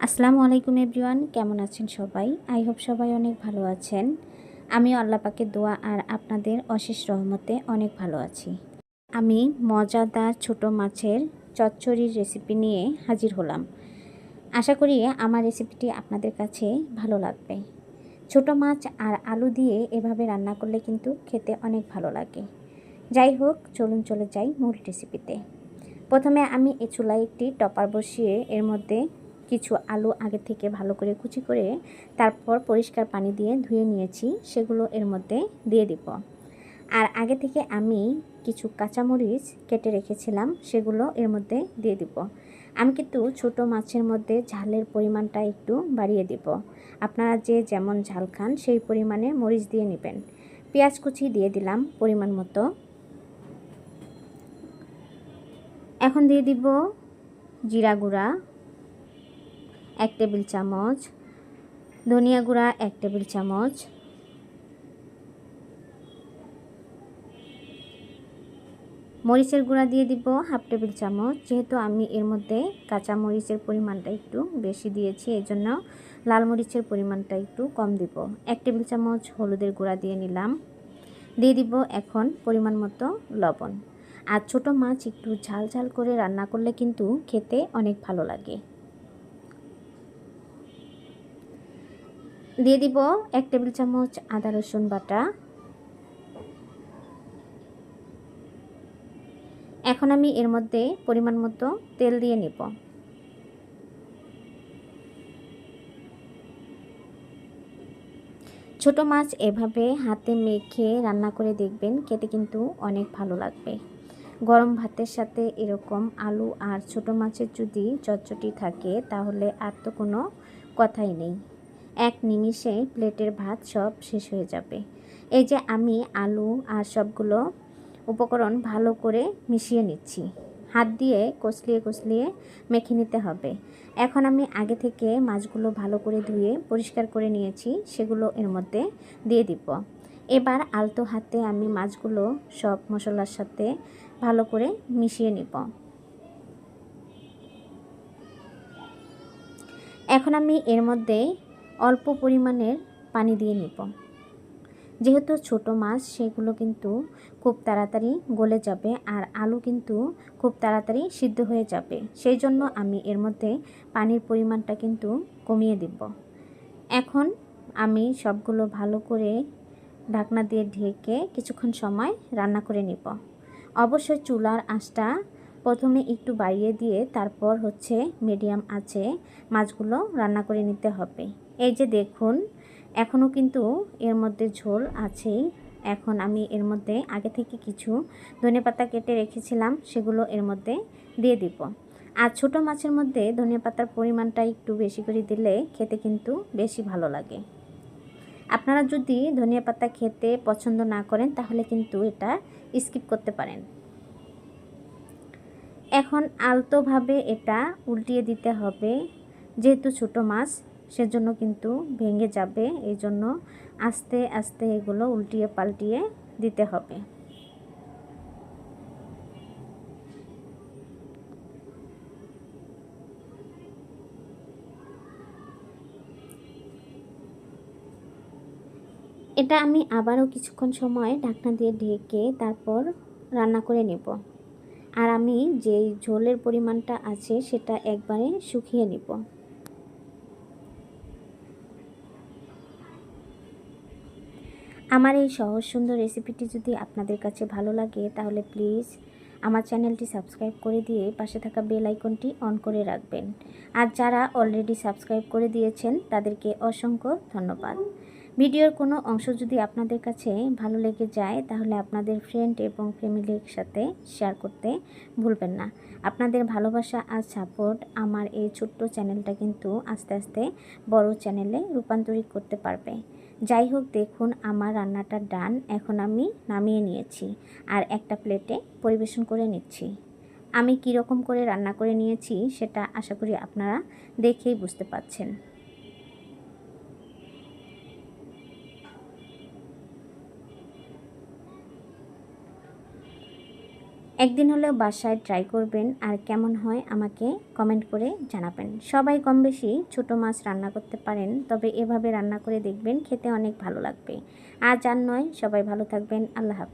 আসসালামু আলাইকুম এভরিওয়ান, কেমন আছেন সবাই? আই হোপ সবাই অনেক ভালো আছেন। আমি আল্লাহ পাকের দোয়া আর আপনাদের অশেষ রহমতে অনেক ভালো আছি। আমি মজাদার ছোট মাছের চচ্চড়ির রেসিপি নিয়ে হাজির হলাম। আশা করি আমার রেসিপিটি আপনাদের কাছে ভালো লাগবে। ছোট মাছ আর আলু দিয়ে এভাবে রান্না করলে কিন্তু খেতে অনেক ভালো লাগে। যাই হোক, চলুন চলে যাই মূল রেসিপিতে প্রথমে আমি এ চুলায় একটি টপার বসিয়ে এর মধ্যে কিছু আলু আগে থেকে ভালো করে কুচি করে তারপর পরিষ্কার পানি দিয়ে ধুয়ে নিয়েছি, সেগুলো এর মধ্যে দিয়ে দিব। আর আগে থেকে আমি কিছু কাঁচামরিচ কেটে রেখেছিলাম, সেগুলো এর মধ্যে দিয়ে দিব। আমি কিন্তু ছোট মাছের মধ্যে ঝালের পরিমাণটা একটু বাড়িয়ে দিব। আপনারা যে যেমন ঝাল খান, সেই পরিমাণে মরিচ দিয়ে নেবেন। পেঁয়াজ কুচি দিয়ে দিলাম পরিমাণ মতো। এখন দিয়ে দিব জিরা গুঁড়া এক টেবিল চামচ। ধনিয়া গুঁড়া এক টেবিল চামচ। মরিচের গুঁড়া দিয়ে দিব হাফ টেবিল চামচ। যেহেতু আমি এর মধ্যে কাঁচা মরিচের পরিমাণটা একটু বেশি দিয়েছি এই জন্য লাল মরিচের পরিমাণটা একটু কম দিব। এক টেবিল চামচ হলুদের গুঁড়া দিয়ে নিলাম। দিয়ে দিব এখন পরিমাণ মতো লবণ। আর ছোট মাছ একটু ঝাল ঝাল করে রান্না করলে কিন্তু খেতে অনেক ভালো লাগে। দিয়ে দিব এক টেবিল চামচ আদা, রসুন বাটা। এখন আমি এর মধ্যে পরিমাণ মতো তেল দিয়ে নেব। ছোট মাছ এভাবে হাতে মেখে রান্না করে দেখবেন, খেতে কিন্তু অনেক ভালো লাগবে। গরম ভাতের সাথে এরকম আলু আর ছোট মাছের যদি চটচটি থাকে, তাহলে আর তো কোনো কথাই নেই। এক নিমিষে প্লেটের ভাত সব শেষ হয়ে যাবে। এই যে আমি, আলু আর সবগুলো উপকরণ ভালো করে মিশিয়ে নিচ্ছি। হাত দিয়ে কষলিয়ে কষলিয়ে মেখে নিতে হবে। এখন আমি আগে থেকে মাছগুলো ভালো করে ধুয়ে পরিষ্কার করে নিয়েছি, সেগুলো এর মধ্যে দিয়ে দিব। এবার আলতো হাতে আমি মাছগুলো সব মশলার সাথে ভালো করে মিশিয়ে নিব। এখন আমি এর মধ্যে অল্প পরিমাণের পানি দিয়ে নিব। যেহেতু ছোট মাছ, সেগুলো কিন্তু খুব তাড়াতাড়ি গলে যাবে আর আলু কিন্তু খুব তাড়াতাড়ি সিদ্ধ হয়ে যাবে। সেই জন্য আমি এর মধ্যে পানির পরিমাণটা কিন্তু কমিয়ে দিব। এখন আমি সবগুলো ভালো করে ঢাকনা দিয়ে ঢেকে কিছুক্ষণ সময় রান্না করে নিব। অবশ্যই চুলার আঁচটা প্রথমে একটু বাড়িয়ে দিয়ে তারপর হচ্ছে মিডিয়াম আছে মাছগুলো রান্না করে নিতে হবে। এই যে দেখুন, এখনও কিন্তু এর মধ্যে ঝোল আছেই। এখন আমি এর মধ্যে আগে থেকে কিছু ধনে পাতা কেটে রেখেছিলাম, সেগুলো এর মধ্যে দিয়ে দিব। আর ছোটো মাছের মধ্যে ধনে পাতার পরিমাণটা একটু বেশি করে দিলে খেতে কিন্তু বেশি ভালো লাগে। আপনারা যদি ধনিয়া পাতা খেতে পছন্দ না করেন, তাহলে কিন্তু এটা স্কিপ করতে পারেন। এখন আলতোভাবে এটা উল্টিয়ে দিতে হবে, যেহেতু ছোটো মাছ সেজন্য কিন্তু ভেঙে যাবে। এই জন্য আস্তে আস্তে এগুলো উল্টিয়ে পাল্টিয়ে দিতে হবে। এটা আমি আবারও কিছুক্ষণ সময় ঢাকনা দিয়ে ঢেকে তারপর রান্না করে নেব। আর আমি যে ঝোলের পরিমাণটা আছে সেটা একবারে শুকিয়ে নিব। আমার এই সহজ সুন্দর রেসিপিটি যদি আপনাদের কাছে ভালো লাগে, তাহলে প্লিজ আমার চ্যানেলটি সাবস্ক্রাইব করে দিয়ে পাশে থাকা বেল আইকনটি অন করে রাখবেন। আর যারা অলরেডি সাবস্ক্রাইব করে দিয়েছেন, তাদেরকে অসংখ্য ধন্যবাদ। ভিডিওর কোনো অংশ যদি আপনাদের কাছে ভালো লেগে যায়, তাহলে আপনাদের ফ্রেন্ড এবং ফ্যামিলির সাথে শেয়ার করতে ভুলবেন না। আপনাদের ভালোবাসা আর সাপোর্ট আমার এই ছোট্ট চ্যানেলটা কিন্তু আস্তে আস্তে বড় চ্যানেলে রূপান্তরিত করতে পারবে। যাই হোক দেখুন আমার রান্নাটা ডান। এখন আমি নামিয়ে নিয়েছি আর একটা প্লেটে পরিবেশন করে নিচ্ছি। আমি কীরকম করে রান্না করে নিয়েছি সেটা আশা করি আপনারা দেখেই বুঝতে পাচ্ছেন একদিন হলেও বাসায় ট্রাই করবেন আর কেমন হয় আমাকে কমেন্ট করে জানাবেন। সবাই কম বেশি ছোটো মাছ রান্না করতে পারেন, তবে এভাবে রান্না করে দেখবেন খেতে অনেক ভালো লাগবে। আজ আর নয়, সবাই ভালো থাকবেন, আল্লাহ হাফেজ।